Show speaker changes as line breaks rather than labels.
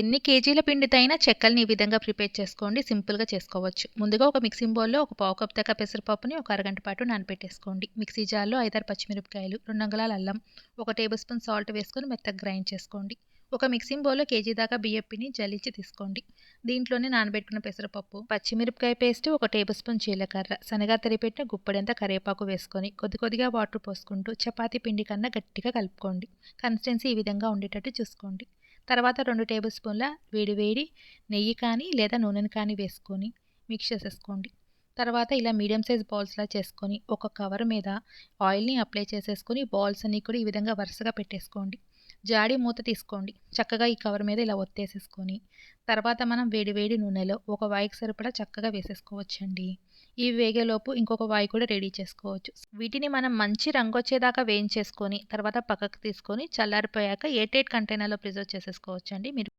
ఎన్ని కేజీల పిండితో అయినా చెక్కల్ని ఈ విధంగా ప్రిపేర్ చేసుకోండి. సింపుల్గా చేసుకోవచ్చు. ముందుగా ఒక మిక్సింగ్ బౌల్లో ఒక పావు కప్ దాకా పెసరపప్పుని ఒక అరగంట పాటు నానబెట్టేసుకోండి. మిక్సీ జార్లో ఐదారు పచ్చిమిరపకాయలు రెండు అంగుళాల అల్లం ఒక టేబుల్ స్పూన్ సాల్ట్ వేసుకొని మెత్తగా గ్రైండ్ చేసుకోండి. ఒక మిక్సింగ్ బౌల్లో కేజీ దాకా బియ్యప్పిని జల్లించి తీసుకోండి. దీంట్లోనే నానబెట్టుకున్న పెసరపప్పు పచ్చిమిరపకాయ పేస్ట్ ఒక టేబుల్ స్పూన్ జీలకర్ర శనగా తరిపెట్టిన గుప్పడంత కరివేపాకు వేసుకొని కొద్ది కొద్దిగా వాటర్ పోసుకుంటూ చపాతీ పిండి కన్నా గట్టిగా కలుపుకోండి. కన్సిస్టెన్సీ ఈ విధంగా ఉండేటట్టు చూసుకోండి. తర్వాత రెండు టేబుల్ స్పూన్ల వేడివేడి నెయ్యి కానీ లేదా నూనెను కానీ వేసుకొని మిక్స్ చేసేసుకోండి. తర్వాత ఇలా మీడియం సైజ్ బాల్స్లా చేసుకొని ఒక కవర్ మీద ఆయిల్ని అప్లై చేసేసుకొని బాల్స్ అన్నీ కూడా ఈ విధంగా వరుసగా పెట్టేసుకోండి. జాడి మూత తీసుకోండి. చక్కగా ఈ కవర్ మీద ఇలా ఒత్తేసేసుకొని తర్వాత మనం వేడి వేడి నూనెలో ఒక వాయికి సరిపడా చక్కగా వేసేసుకోవచ్చండి. ఈ వేగేలోపు ఇంకొక వాయి కూడా రెడీ చేసుకోవచ్చు. వీటిని మనం మంచి రంగు వచ్చేదాకా వేయించేసుకొని తర్వాత పక్కకు తీసుకొని చల్లారిపోయాక ఎయిట్ ఎయిట్ కంటైనర్లో ప్రిజర్వ్ చేసేసుకోవచ్చండి. మీరు